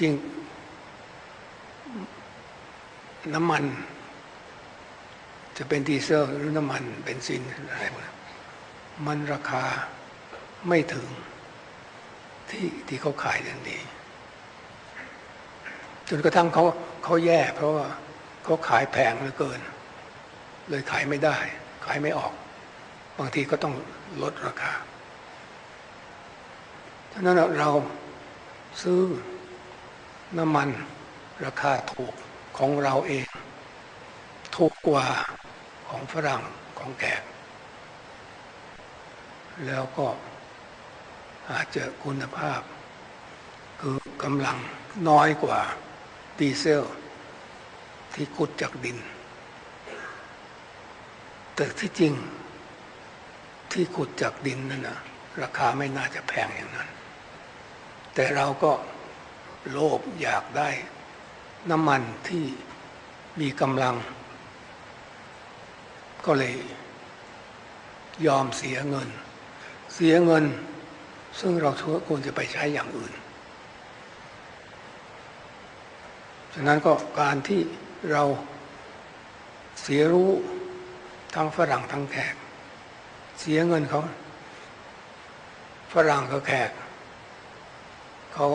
จริง น้ำมัน จะเป็นดีเซลหรือน้ำมันเบนซินอะไรพวกนั้นมันราคาไม่ถึงที่ที่เขาขายกันดีจนกระทั่งเขาเขาแย่ เพราะว่าเขาขายแพงเหลือเกิน เลยขายไม่ได้ ขายไม่ออก บางทีก็ต้องลดราคาฉะนั้นเราซื้อ น้ำมันราคาถูกของเราเอง ถูกกว่าของฝรั่งของแขกแล้วก็อาจจะคุณภาพ คือกำลังน้อยกว่าดีเซล ที่ขุดจากดิน แต่ที่จริงที่ขุดจากดินนั่นนะราคาไม่น่าจะแพงอย่างนั้น แต่เราก็ โลภอยากได้น้ำมันที่มีกำลัง ก็เลยยอมเสียเงิน เสียเงิน ซึ่งเราควรจะไปใช้อย่างอื่น ฉะนั้นก็การที่เราเสียรู้ทั้งฝรั่งทั้งแขก เสียเงินเขาฝรั่งกับแขกเขา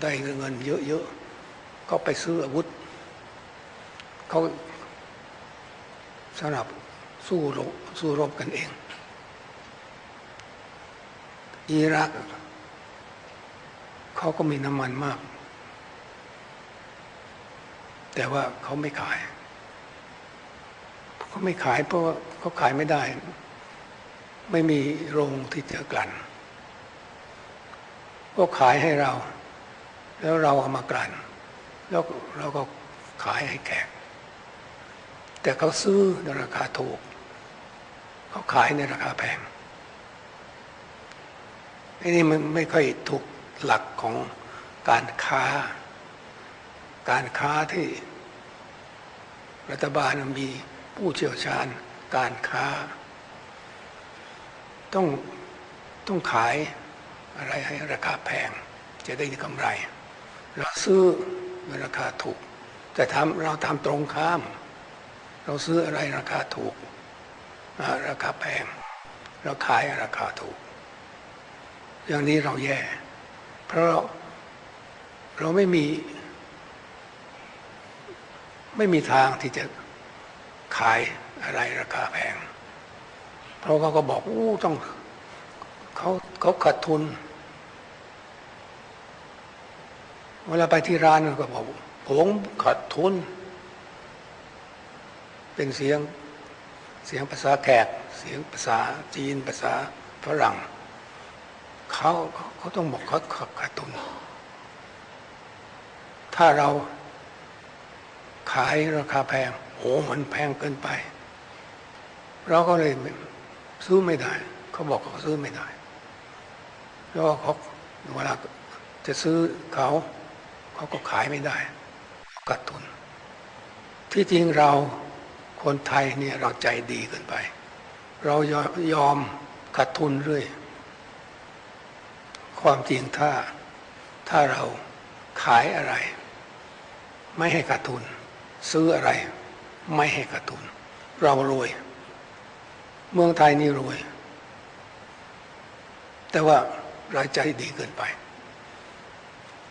ได้เงินเยอะๆ ก็ไปซื้ออาวุธ เขาสำหรับสู้รบสู้รบกันเอง อิรัก เขาก็มีน้ำมันมาก แต่ว่าเขาไม่ขาย เขาไม่ขายเพราะว่าเขาขายไม่ได้ ไม่มีโรงที่จะกลั่นก็ขายให้เรา แล้วเราเอามากลั่นแล้วเราก็ขายให้แขก แต่เขาซื้อในราคาถูก เขาขายในราคาแพงอ้นี่มันไม่ค่อยถูกหลักของการค้า การค้าที่รัฐบาลมีผู้เชี่ยวชาญการค้า ต้องต้องขายอะไรให้ราคาแพง จะได้กำไร เราซื้อในราคาถูก แต่ทำเราทำตรงข้าม เราซื้ออะไรราคาถูก ราคาแพงเราขายราคาถูก อย่างนี้เราแย่ เพราะเราเราไม่มี ไม่มีทางที่จะขายอะไรราคาแพง เพราะเขาก็บอก อู้ต้องเขาเขาขาดทุน เวลาไปที่ร้านก็บอกผมขาดทุน เป็นเสียงเสียงภาษาแขก เสียงภาษาจีน ภาษาฝรั่งเขาเขาต้องบอกเขาขาดทุน ถ้าเราขายราคาแพงโอ้มันแพงเกินไป เราก็เลยซื้อไม่ได้ เขาบอกเขาซื้อไม่ได้ แล้วเขาเวลาจะซื้อเขา เขาก็ขายไม่ได้ขาดทุน ที่จริงเราคนไทยเนี่ยเราใจดีเกินไป เรายอมขาดทุนเรื่อย ความจริงถ้าถ้าเราขายอะไร ไม่ให้ขาดทุน ซื้ออะไร ไม่ให้ขาดทุน เรารวย เมืองไทยนี่รวย แต่ว่ารายใจดีเกินไป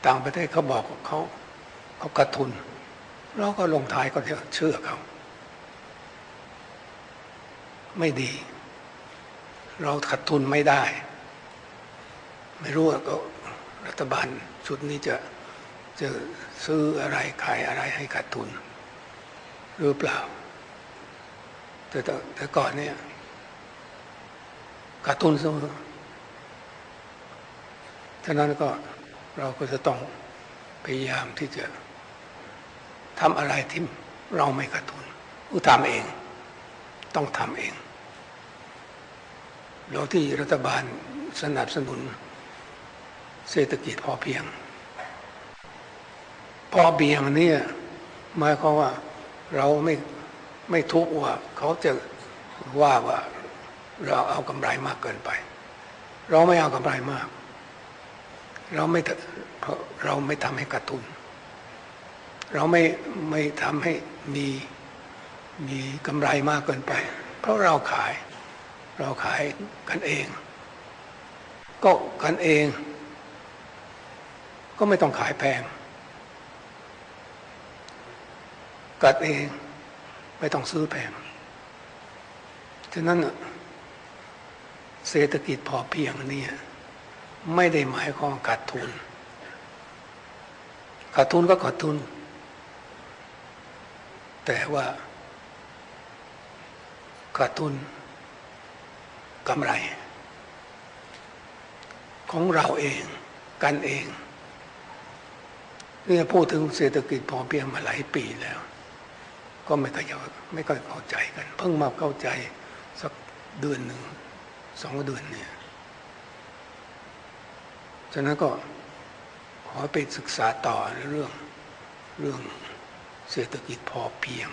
ต่างประเทศเขาบอกเขาเขาขาดทุน เราก็ลงท้ายก็เชื่อเขา ไม่ดี เราขาดทุนไม่ได้ ไม่รู้ว่าก็รัฐบาลชุดนี้จะจะซื้ออะไรขายอะไรให้ขาดทุน หรือเปล่า แต่แต่ก่อนเนี่ยขาดทุนเสมอฉะนั้นก็ เราก็จะต้องพยายามที่จะทำอะไรที่เราไม่ขาดทุนผู้ทำเอง ต้องทำเองเราที่รัฐบาลสนับสนุน เศรษฐกิจพอเพียง พอเพียงนี่หมายความว่าเราไม่ไม่ทุกข์ว่าเขาจะว่าว่าเราเอากำไรมากเกินไป เราไม่เอากำไรมาก เราไม่เราไม่ทำให้ขาดทุนเราไม่ไม่ทำให้มีมีกำไรมากเกินไป เพราะเราขาย เราขายกันเอง ก็กันเอง ก็ไม่ต้องขายแพงกัดเองไม่ต้องซื้อแพงฉะนั้นน่ะเศรษฐกิจพอเพียงนี่ ไม่ได้หมายความขาดทุนขาดทุนก็ขาดทุน แต่ว่าขาดทุนกำไร ของเราเองกันเองเนี่ยพูดถึงเศรษฐกิจพอเพียงมาหลายปีแล้ว ก็ไม่ค่อยไม่ค่อยเข้าใจกัน เพิ่งมาเข้าใจสักเดือนหนึ่งสองเดือนเนี่ย ฉะนั้นก็ขอไปศึกษาต่อเรื่องเรื่องเศรษฐกิจพอเพียง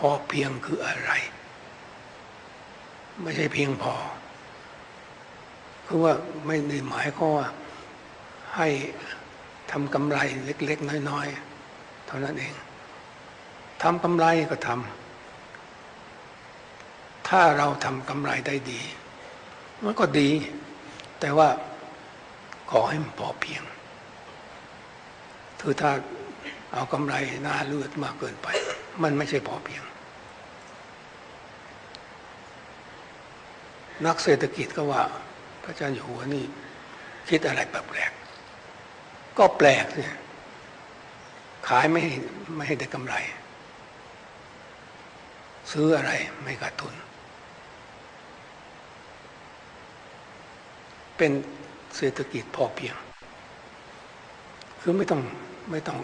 พอเพียงคืออะไร ไม่ใช่เพียงพอ คือว่าไม่ได้หมายก็ว่าให้ทำกำไรเล็ก ๆ น้อย ๆ เท่านั้นเองทำกำไรก็ทำถ้าเราทำกำไรได้ดี มันก็ดี แต่ว่า ขอให้มันพอเพียงคือถ้าเอากำไรหน้าเลือดมากเกินไป มันไม่ใช่พอเพียง นักเศรษฐกิจก็ว่า พระอาจารย์อยู่หัวนี่คิดอะไรแปลกๆก็แปลกเนี่ยขายไม่ให้ไม่ให้ได้กำไร ซื้ออะไรไม่ขาดทุน เป็น เศรษฐกิจพอเพียง คือไม่ต้องไม่ต้อง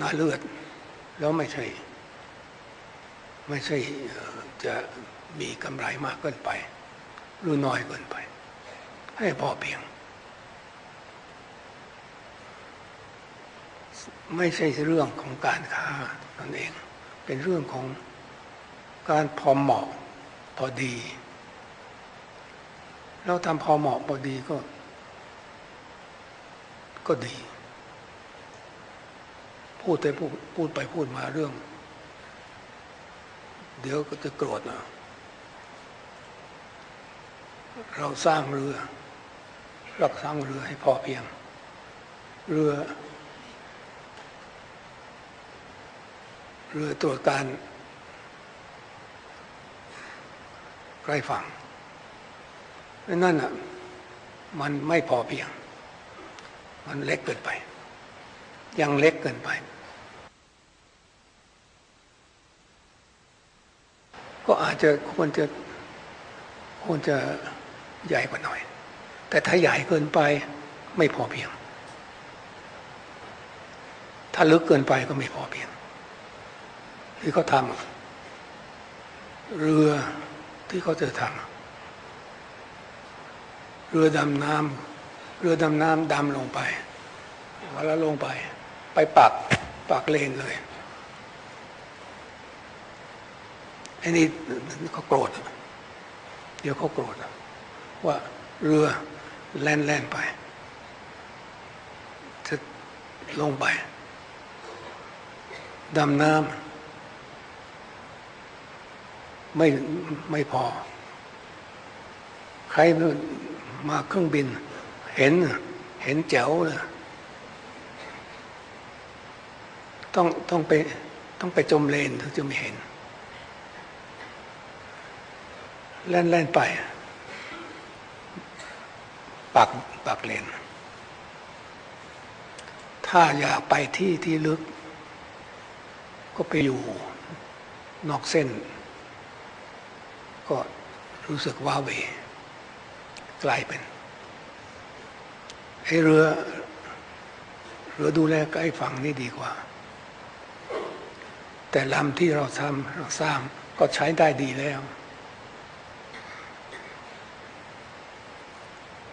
น่าเลือด แล้วไม่ใช่ ไม่ใช่จะมีกำไรมากเกินไป หรือน้อยเกินไป ให้พอเพียง ไม่ใช่เรื่องของการค้านั่นเอง เป็นเรื่องของการพอเหมาะพอดี เราทำพอเหมาะพอดีก็ ก็ดี พูดไปพูดพูดไปพูดมาเรื่อง เดี๋ยวก็จะโกรธนะเราสร้างเรือ รักสร้างเรือให้พอเพียง เรือ เรือตรวจการใกล้ฝั่งนั่นอะมันไม่พอเพียง มันเล็กเกินไป ยังเล็กเกินไป ก็อาจจะควรจะควรจะใหญ่กว่าหน่อย แต่ถ้าใหญ่เกินไปไม่พอเพียง ถ้าลึกเกินไปก็ไม่พอเพียงที่เขาทำเรือที่เขาจะทำเรือดำน้ำ เรือดำน้ำดำลงไปเวลาลงไป ไปปักปักเลนเลยไอ้นี่เขาโกรธ เดี๋ยวเขาโกรธ ว่าเรือแล่นแล่นไป จะลงไปดำน้ำไม่ไม่พอ ใครมาเครื่องบิน เห็นเห็นแจ๋วเลยต้องต้องไปต้องไปจมเลนถึงจะไม่เห็น แล่นแล่นไปปักปักเลน ถ้าอยากไปที่ที่ลึก ก็ไปอยู่นอกเส้น ก็รู้สึกว่าเวกลายเป็น ให้เรือเรือดูแลใกล้ฝั่งนี่ดีกว่า แต่ลำที่เราทำเราสร้างก็ใช้ได้ดีแล้ว